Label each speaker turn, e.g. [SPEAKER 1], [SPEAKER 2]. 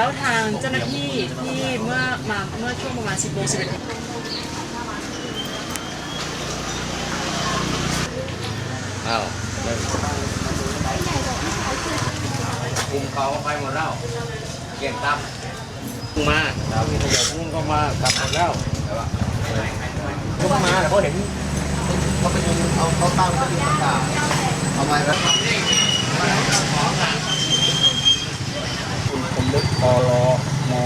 [SPEAKER 1] างเจ้าหน้าที่ที่เมื่อมาเมื่อช่วงประมาณ 10โมง11โมง
[SPEAKER 2] อ้าวไม่คุมเขาไปหมดแล้วเก่งตับมาดาวพี่เดี๋ยวพุ่งก็มากลับหมดแล้วแต่ว่า
[SPEAKER 3] เขาก็มาแต่เขาเห็นเขาไปยืนเอาเขาตั้งเขายืนประกาศเอาไม้แล้วคุณผมลึกป ลม
[SPEAKER 1] พอ